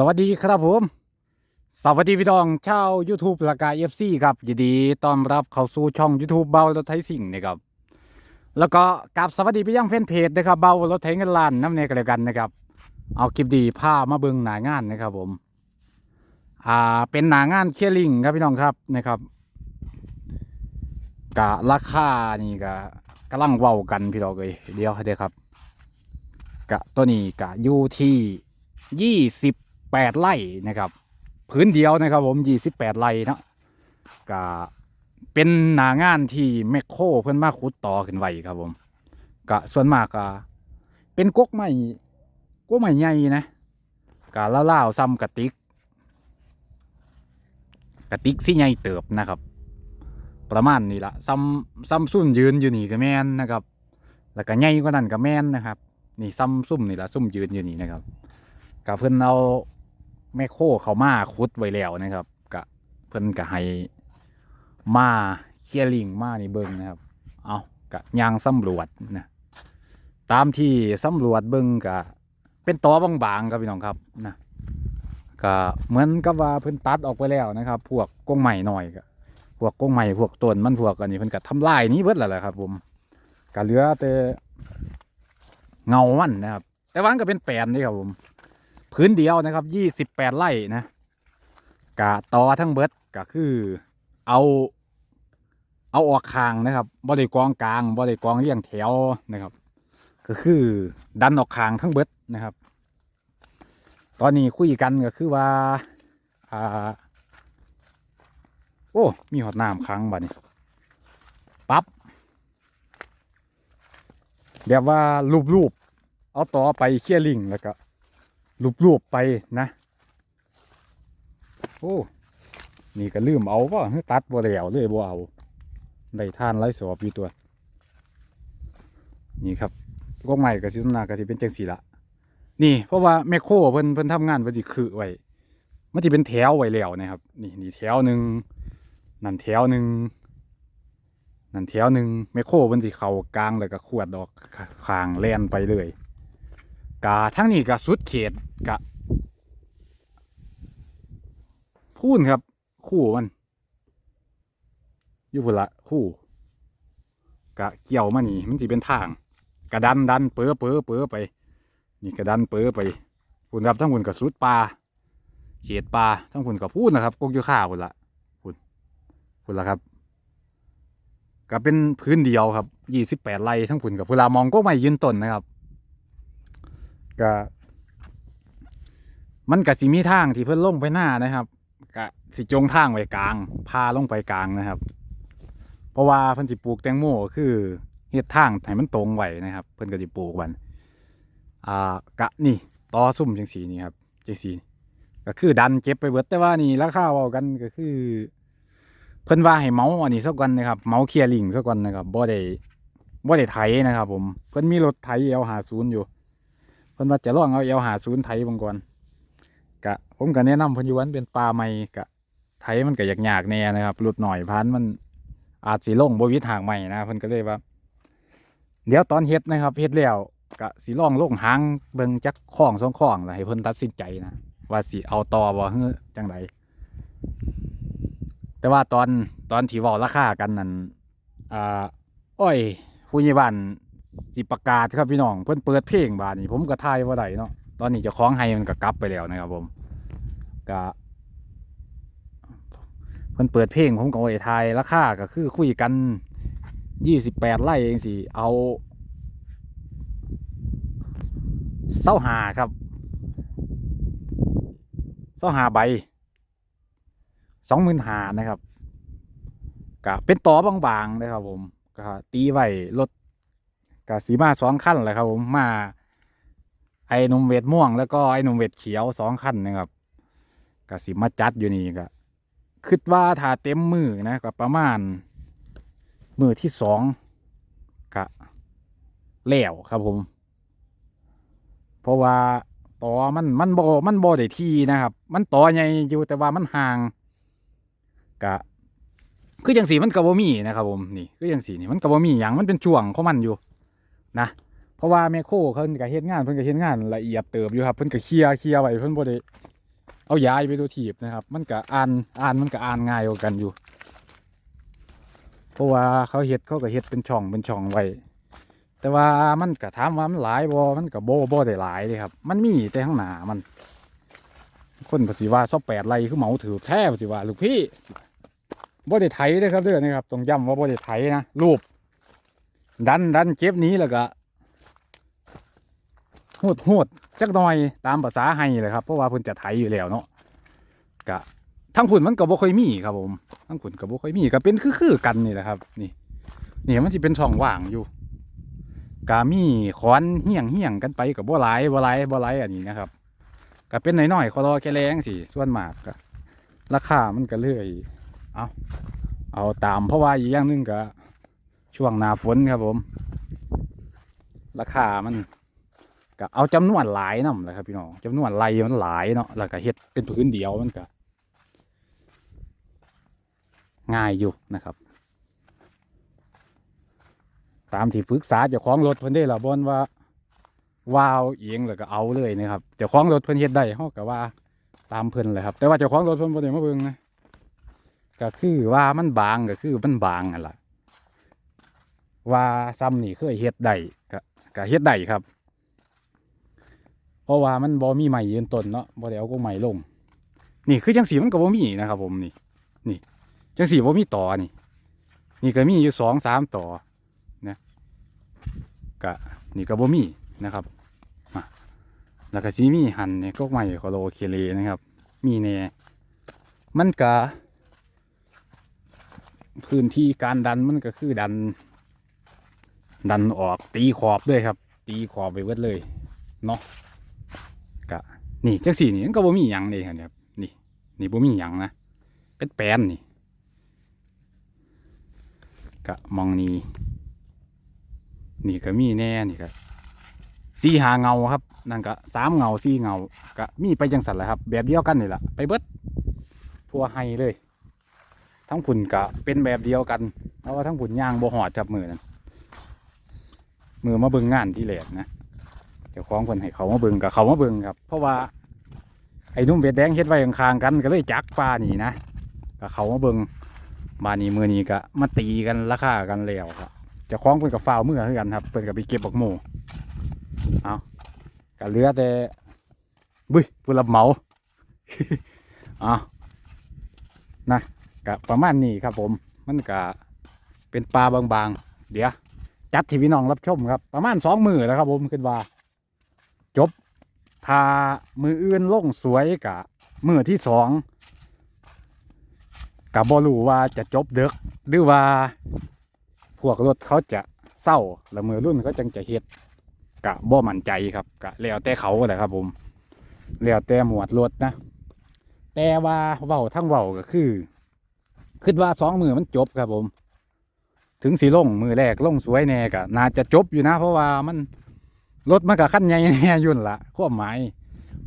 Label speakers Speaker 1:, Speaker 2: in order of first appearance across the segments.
Speaker 1: สวัสดีครับผม สวัสดีพี่น้องชาว YouTube ละกาเอฟซีครับยินดีต้อนรับเข้าสู่ช่อง YouTube เบารถไทยสิ่งนะครับ แล้วก็กราบสวัสดีไปยังแฟนเพจนะครับเบารถไทยเงินล้านน้ำเนกระกันนะครับ เอาคลิปดีพามาเบิ่งหนางานนะครับผม อ่าเป็นหนางานเคลียร์ลิงครับพี่น้องครับนะครับกะราคานี่ก็กำลังเว้ากันพี่น้องเลยเดี๋ยวเดี๋ยวครับ กะตัวนี้กะอยู่ที่ยี่สิบ แปดไร่นะครับพื้นเดียวนะครับผมยี่สิบแปดไร่เนาะกะเป็นหนางานที่แมคโครเพิ่อนมาขุดต่อขึ้นไว้ครับผมกะส่วนมากกะเป็นก๊กไม้ก๊กไม้ใหญ่นะกะล่าวๆซ้ำกระติกกระติกสิใหญ่เติบนะครับ ประมาณนี้ละซ้ำซ้ำซุ่มยืนอยู่นี่ก็แมนนะครับ แล้วก็ใหญ่กว่านั้นก็แมนนะครับ นี่ซ้ำซุ่มนี่ละซุ่มยืนอยู่นี่นะครับกับเพิ่อนเอา แม่โคเขามาคุดไว้แล้วนะครับกะเพิ่นก็ให้มาเคลียร์ลิงมานี่เบิ่งนะครับ เอากะยางสำรวจนะตามที่สำรวจเบิ่งกะเป็นตอบางๆครับพี่น้องครับนะก็เหมือนกับว่าเพิ่นตัดออกไปแล้วนะครับ พวกกงใหม่หน่อยก็พวกกงใหม่พวกต้นมันพวกอันนี้เพิ่นก็ทำลายนี้เบิดแล้วแหละครับ ผมก็เหลือแต่เงามันนะครับ แต่ว่ามันก็เป็นแปลนนี่ครับผม พื้นเดียวนะครับยี่สิบแปดไร่นะกะต่อทั้งเบิดก็คือเอาเอาออกคางนะครับบ่ได้กองกลางบ่ได้กองเรียงแถวนะครับ ก็คือดันออกคางทั้งเบิดนะครับ ตอนนี้คุยกันก็คือว่าอ่าโอ้มีหอดน้ำค้างบ่เนี่ยปั๊บแบบว่ารูปๆเอาต่อไปเคลียลิงแล้วก็ รูปๆไปนะ โอ้ นี่ก็ลืมเอาป่ะตัดบ่แล้วเลยบ่เอา ได้ท่านไร้สอบอยู่ตัว นี่ครับกกใหม่กับซิตนากับสิเป็นจังสีละนี่ เพราะว่าแมคโครเพิ่นเพิ่นทำงานเพิ่นสิคือไว้มันจะเป็นแถวไว้แล้วนะครับ นี่นี่แถวหนึ่งนั่นแถวหนึ่งนั่นแถวหนึ่งแมคโครเพิ่นสิเข้ากลางแล้วก็ขวดดอกคางแล่นไปเลย กาทั้งนี้ก็สุดเขตกะพูนครับ คู่มันอยู่พุ่นละคู่กะเกี่ยวมานี่ มันสิเป็นทาง กระดันดันเปื้อเปื้อเปื้อไป นี่กระดันเปื้อไปคุณครับทั้งคุณกับสุดปลาเขียดปลาทั้งคุณกับพูดนะครับกกยูข้าคุณละคุณคุณละครับก็เป็นพื้นเดียวครับยี่สิบแปดไร่ทั้งคุณกับเวลามองก็ไม่ยืนต้นนะครับ ก็มันกับสิมีทางที่เพิ่นลงไปหน้านะครับกะสิจงทางไว้กลาง พาลงไปกลางนะครับ เพราะว่าเพิ่นสิปลูกแตงโมก็คือเฮ็ดทางให้มันตรงไว้นะครับ เพิ่นก็สิปลูกมันอ่ากะนี่ต่อซุ่มจังสีนี่ครับจังสีก็คือดันเก็บไปเบิดแต่ว่านี่ราคาเว้ากันก็คือ เพิ่นว่าให้เมาอันนี้สักวันนะครับเมาเคลียร์ลิงสักวันนะครับบ่ได้บ่ได้ไถนะครับ ผมเพิ่นมีรถไถเอลหาศูนย์อยู่ พิ่นว่าจะลองเอาเอลหาศูนย์ไถบางก่อนกะผมก็แนะนำเพิ่นอยู่วันเป็นปลาใหม่กะไถมันก็อยากๆแน่นะครับรถหน่อยพันมันอาจสิลงบวิดหางใหม่นะเพิ่นก็เลยว่า เดี๋ยวตอนเฮ็ดนะครับเฮ็ดแล้วก็สิลองล่งหางเบิ่งจักข้องสองข้องแล้วให้เพิ่นตัดสินใจนะว่าสิเอาต่อบ่เฮ้อจังไดแต่ว่าตอนตอนที่ว้าราคากันนั่นอ่าอ้อยผู้ใหญ่บ้าน สิประกาศครับพี่น้องเพิ่นเปิดเพลงบาดนี้ผมก็ทายบ่าไดเนาะตอนนี้เจ้าของไห้มันก็กลับไปแล้วนะครับผมก็เพิ่นเปิดเพลงผมก็ไว้ทายราคาก็คือคุยกัน28ไร่เองสิเอาเส้าหาครับเส้าหาใบสองหมื่นหานะครับกะเป็นต่อบางๆนะครับผมก็ตีไว้รถ กะสีมาสองขั้นเลยครับผมมาไอ้นมเวทม่วง แล้วก็ไอ้นมเวทเขียวสองขั้นนะครับกะสีมาจัดอยู่นี่ก็คิดว่าถ้าเต็มมือนะก็ประมาณมือที่สองกะแล้วครับผม เพราะว่าต่อมันมันบ่มันบ่ได้ที่นะครับ มันต่อใหญ่อยู่แต่ว่ามันห่างกะคือจังสีมันก็บ่มีนะครับผมนี่คือจังสีนี่มันก็บ่มีหยังมันเป็นช่วงของมันอยู่ นะเพราะว่าแมคโครเพิ่นก็เฮ็ดงานเพิ่นก็เฮ็ดงานละเอียดเติบอยู่ครับเพิ่นก็เคลียร์เคลียร์ไว้เพิ่นบ่ได้เอาย้ายไปตัวถีบนะครับ มันก็อ่านอ่านมันก็อ่านง่ายกว่ากันอยู่ เพราะว่าเขาเฮ็ดเขาก็เฮ็ดเป็นช่องเป็นช่องไว้แต่ว่ามันก็ถามว่ามันหลายบ่มันก็บ่บ่ได้หลายเลยครับ มันมีแต่ข้างหน้ามัน คนภาษีว่าซอแปดไรคือเหมาถือแท้ภาษีว่าลูกพี่บ่ได้ไถเด้อครับเด้อนะครับต้องย้ำว่าบ่ได้ไถนะรูป ดันดันเก็บนี้แล้วก็โหดโหดจักหน่อยตามภาษาไฮเลยครับเพราะว่าเพิ่นจะไถอยู่แล้วเนาะกะทั้งผุนมันก็บ่ค่อยมีครับผมทั้งผุนก็บ่ค่อยมีก็เป็นคือๆกันนี่แหละครับ นี่นี่มันสิเป็นช่องว่างอยู่กามีขอนเหี่ยงเหี่ยงกันไปกับบ่หลายบ่หลายบ่หลายอันนี้นะครับก็เป็นน้อยๆคอรอแค่แรงสิส่วนมากก็ราคามันก็เลื่อยเอาเอาตามเพราะว่าอีกอย่างนึงก็ ช่วงหน้าฝนครับผม ราคามันก็เอาจำนวนหลายนำแหละครับพี่น้องจำนวนไรมันหลายเนาะแล้วก็เฮ็ดเป็นพื้นเดียวมันก็ง่ายอยู่นะครับ ตามที่ปรึกษาเจ้าของรถเพิ่นได้ละบนว่า ว้าวเองแล้วก็เอาเลยนะครับเจ้าของรถเพิ่นเฮ็ดได้เฮาก็ว่าตามเพิ่นเลยครับ แต่ว่าเจ้าของรถเพิ่นบ่ได้มาเบิ่งนะก็คือว่ามันบางก็คือมันบางนั่นล่ะ ว่าซ้ำนี่เคยเฮ็ดได้ก็ก็เฮ็ดได้ครับ เพราะว่ามันบ่มีใหม่ยืนต้นเนาะบ่ได้เอาก็ใหม่ลง นี่คือจังสีมันก็บ่มีนะครับผมนี่ นี่จังสีบ่มีต่อนี่ นี่ก็มีอยู่สองสามต่อนะก็นี่ก็บ่มีนะครับมาแล้วก็สิมีหันเนี่ยก็ใหม่คอโลเคเลนะครับ มีแน่มันก็พื้นที่การดันมันก็คือดัน ดันออกตีขอบด้วยครับ ตีขอบไปเวิดเลยเนาะกะนี่จังสี่นี่มันก็บ่มีหยังเลยครับนี่นี่บ่มีหยังนะเป็นแปนนี่กะมองนี่นี่ก็มีแน่นี่ก็สี่หาเงาครับนั่นก็สามเงาสี่เงาก็มีไปจังสันแหละครับ แบบเดียวกันนี่แหละไปเบิดทั่วไฮเลย ทั้งผุนกะเป็นแบบเดียวกันเพราะว่าทั้งผุนย่างบ่หอดจับมือนั่น มือมาเบิ่งงานที่แหลกนะเจ้าของคนให้เขามาเบิ่งกับเขามาเบิ่งครับ เพราะว่า ไอ้นุ่มเบ็ดแดงเฮ็ดไว้ข้างๆกันก็เลยจักปลานี่นะกับเขามาเบิ่งมานี่มือนี้ก็มาตีกันราคากันแล้วครับเจ้าของเพิ่นกับฟ้าวมือคือกันครับเพิ่นก็ไปเก็บบักโมเอาก็เหลือแต่บุ้ยผู้รับเหมาเอานะก็ประมาณนี้ครับผมมันก็เป็นปลาบางๆ เดี๋ยว จัดที่พี่น้องรับชมครับ ประมาณสองมือแล้วครับผมคิดว่า จบถ้ามืออื่นลงสวยกะมือที่สองกับบอรู้ว่าจะจบเด็กหรือว่า พวกรถเขาจะเศร้าแล้วมือรุ่นเขาจังจะเฮ็ดกะบ่มั่นใจครับกะแล้วแต่เขาแหละครับผมแล้วแต่หมวดรถนะ แต่ว่าเว้าทั้งเว้าก็คือคิดว่าสองมือมันจบครับผม ถึงสีลงมือแรกลงสวยแน่ก็น่าจะจบอยู่นะ เพราะว่ามันรถมันก็ขั้นใหญ่แน่ยุ่นละความหมาย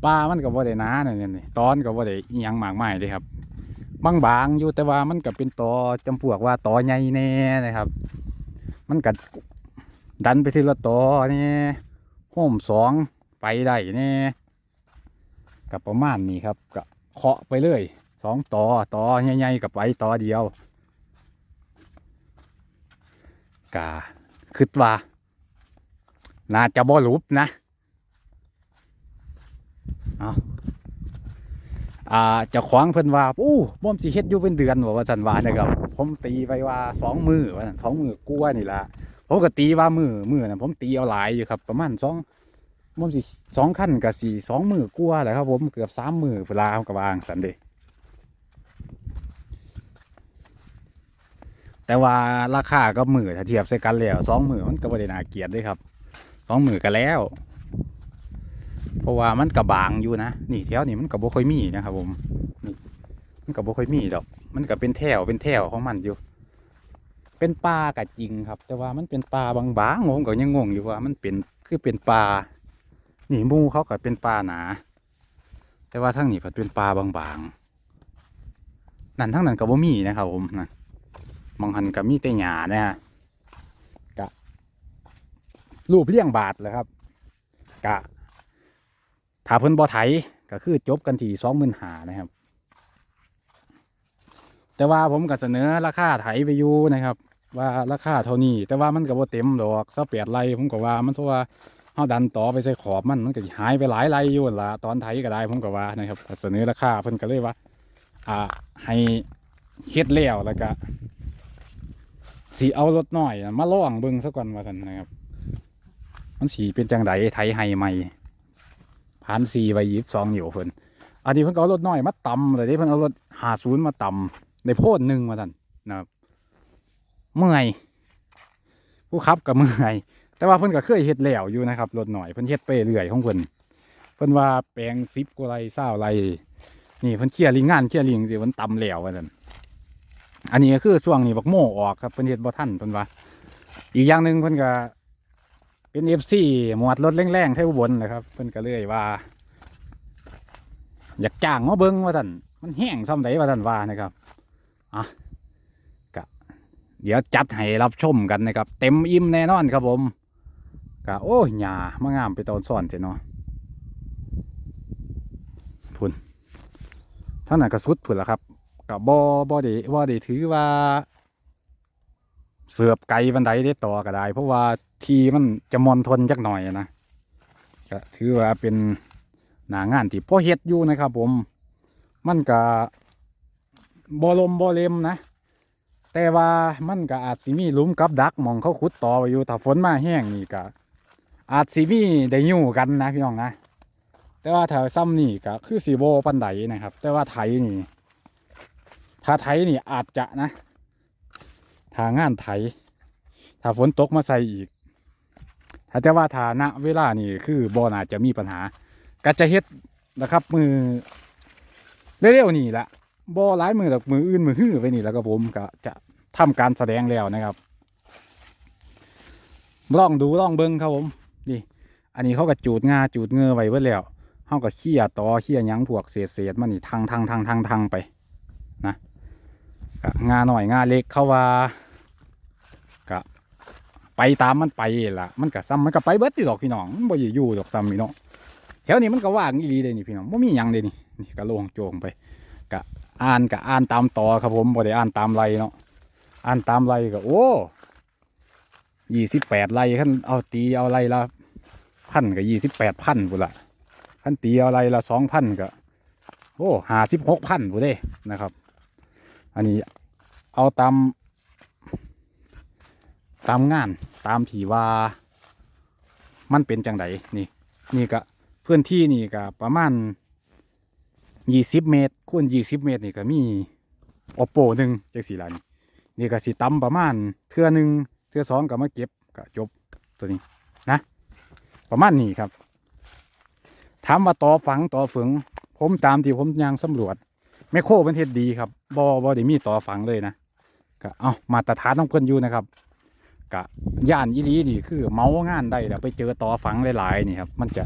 Speaker 1: ปลามันก็บ่ได้หนาเนี่ยนี่ตอนก็บ่ได้ยังหมากมายเลยครับ บางบางอยู่แต่ว่ามันก็เป็นตอจำพวกว่าตอใหญ่แน่นะครับ มันก็ดันไปที่ละตอนี่โห่มสองไปได้แน่กับประมาณนี้ครับก็เคาะไปเลยสองตอตอใหญ่ๆกับไปตอเดียว กาคิดว่าน่าจะบ่รูปนะเอาอ่าจะขวางเพิ่นว่าอู้บ่มสิเฮ็ดอยู่เป็นเดือนบ่ว่าซั่นวานะครับ ผมตีไปว่าสองมือว่าสองมือกลัวนี่ละผมก็ตีว่ามือมือนะผมตีเอาหลายอยู่ครับ ประมาณสองบ่มสิสองขั้นกับสี่สองมือกลัวาแหละครับ ผมเกือบสามมือเวลาผมก็วางสันเด แต่ว่าราคาก็มือถ้าเทียบใส่กันแล้วสองมือมันก็บ่ได้น่าเกลียดเด้วยครับสองมือกันแล้ว เพราะว่ามันกระบางอยู่นะ นี่แถวนี้มันก็บ่ค่อยมีนะครับผมนี่มันก็บ่ค่อยมีดอก มันก็เป็นแถวเป็นแถวของมันอยู่ เป็นปลาก็จริงครับ แต่ว่ามันเป็นปลาบางๆผมก็ยังงงอยู่ว่า มันเป็นคือเป็นปลานี่มูเขาก็เป็นปลาหนา แต่ว่าทั้งนี้เพิ่นเป็นปลาบางๆนั่นทั้งนั้นก็บ่มีนะครับผมนะ มองหันกับมีแต่หยาเนี่ยกะรูปเลี้ยงบาทเลยครับ กะถ้าเพิ่นบ่ไถก็คือจบกันที่สองหมื่นหานะครับ แต่ว่าผมก็เสนอราคาไถไปอยู่นะครับ ว่าราคาเท่านี้ แต่ว่ามันก็บ่เต็มดอกสักแปดไรผมก็ว่ามันเพราะว่าเฮาดันต่อไปใส่ขอบมันมันก็สิหายไปหลายไรอยู่นั่นละตอนไถก็ได้ผมก็ว่านะครับก็เสนอราคาเพิ่นก็เลยว่า อ่าให้เฮ็ดแล้วแล้วก็ สิเอารถน้อยมาล่องเบิ่งซะก่อนว่าซั่นนะครับ มันสีเป็นจังไดไถให้ใหม่ผ่านสีไว้ยีบสองอยู่เพิ่นอันนี้เพิ่นเอารถน้อยมาตำเลยเด้เพิ่นเอารถหาศูนย์มาตำในโพดหนึ่งมาท่านนะครับ เมื่อยผู้ขับก็เมื่อยแต่ว่าเพิ่นก็เคยเฮ็ดแล้วอยู่นะครับรถหน่อยเพิ่นเฮ็ดไปเรื่อยของเพิ่นเพิ่นว่าแปลงซิปกว่าไรเศร้าไรนี่เพิ่นเคลียร์ลิงงานเคลียร์ลิงสิเพิ่นตำแล้วว่าซั่น อันนี้ก็คือช่วงนี้บักโม่ออกครับเพิ่นเฮ็ดบ่ทันเพิ่นว่า อีกอย่างหนึ่งเพิ่นก็เป็นเอฟซีหมวดรถแรงๆแถวอุบลนะครับ เพิ่นก็เลยว่า อยากจ้างมาเบิ่งว่าท่านมันแห้งซ้ำใดว่าท่านว่านะครับอะกะเดี๋ยวจัดให้รับชมกันนะครับ เต็มอิ่มแน่นอนครับผมกะโอ้ยหญ้ามางามไปตอนซ่อนเถอะเนาะพุ่นท่านน่ะก็สุดพุ่นละครับ กะบ่บ่ได้บ่ได้ถือว่า เสือบไกลบันไดได้ต่อก็ได้ เพราะว่าทีมันจะมอนทนจักหน่อยนะก็ถือว่าเป็นหนางานที่พอเฮ็ดอยู่นะครับผมมันก็บอลมบอเลมนะ แต่ว่ามันก็อาจสิมีหลุมกับดักมองเขาขุดต่อไว้อยู่ถ้าฝนมาแห้งนี่ก็อาจสิมีได้ยู่กันนะพี่น้องนะแต่ว่าแถ้าซ้ำนี่ก็คือสีโบปันไดนะครับ แต่ว่าไถนี่ ถ้าไถนี่อาจจะนะถ้างานไถถ้าฝนตกมาใส่อีก ถ้าจะว่าฐานะเวลานี่คือบ่น่าจะมีปัญหาก็จะเฮ็ดนะครับมือเร็วๆนี่แหละบ่หลายมือดอกมืออื่นมือฮื้อไปนี่แล้วก็ผมก็จะทำการแสดงแล้วนะครับลองดูลองเบิ้งครับผมนี่อันนี้เขาก็จูดงาจูดเงือไว้เบิดแล้วเขาก็เขี่ยตอเขี่ยยังพวกเศษเศษมันนี่ทางทางทางทางทางไป กะงาหน่อยงาเล็กเขาว่ากะไปตามมันไปล่ะ มันก็ซ้ำมันก็ไปเบิดอยู่ดอกพี่น้องมันบ่อยู่ดอกซ้ำพี่น้องแถวนี้มันก็ว่างอีหลีเลยนี่พี่น้องบ่มีหยังเลยนี่นี่ก็โล่งโจงไปกะอ่านกะอ่านตามต่อครับผมบ่ได้อ่านตามไรเนาะอ่านตามไรก็โอ้ยี่สิบแปดไรขั้นเอาตีเอาไรละพันก็ยี่สิบแปดพันพุ่นละขั้นตีเอาไรละสองพันก็โอ้ห้าสิบหกพันพุ่นเด้นะครับ อันนี้เอาตามตามงานตามที่ว่ามันเป็นจังไดนี่ นี่ก็พื้นที่นี่ก็ประมาณยี่สิบเมตรคูณยี่สิบเมตรนี่ก็มีโอโปหนึ่งจังสี่ละนี่นี่ก็สิตำประมาณเทือหนึ่งเทือสองก็มาเก็บก็จบตัวนี้นะ ประมาณนี้ครับถามว่าต่อฝังต่อฝึงผมตามที่ผมยางสำรวจ แมคโครเป็นเฮ็ดดีครับบอบอได้มีต่อฝังเลยนะก็เอามาตรฐานต้องเพิ่นอยู่นะครับกะย่านอีหลีนี่คือเมางานได้แล้วไปเจอต่อฝังหลายๆนี่ครับมันจะ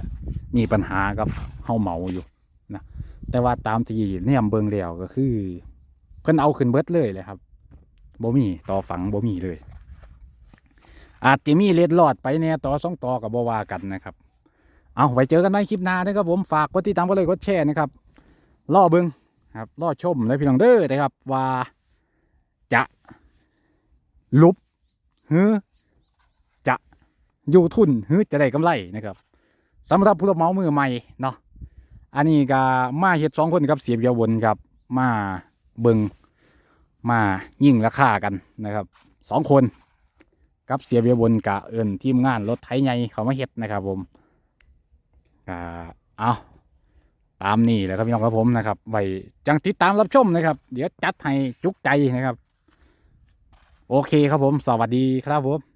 Speaker 1: มีปัญหากับเฮาเมาอยู่นะแต่ว่าตามที่เนี่ยเบิงแล้วก็คือเพิ่นเอาขึ้นเบิดเลยเลยครับบ่มีต่อฝังบ่มีเลย อาจจะมีเล็ดลอดไปแน่ต่อสองต่อกับบวากันนะครับ เอาไว้เจอกันในคลิปหน้านะครับผมฝากกดติดตามกดไลค์กดแชร์นะครับรอเบิ่ง ครับรอชมและพี่น้องเด้อนะครับว่าจะลุบหือจะอยู่ทุนหือจะได้กำไรนะครับสำหรับผู้รับเหมามือใหม่เนาะอันนี้ก็มาเฮ็ดสองคนกับเสียบยาววนครับมาเบิงมายิ่งราคากันนะครับสองคนกับเสียบยาววนกะเอินทีมงานรถไถใหญ่เขามาเฮ็ดนะครับผมก็เอา ตามนี่แหละครับพี่น้องครับผมนะครับไว้จังติดตามรับชมนะครับ เดี๋ยวจัดให้จุกใจนะครับ โอเคครับผม สวัสดีครับผม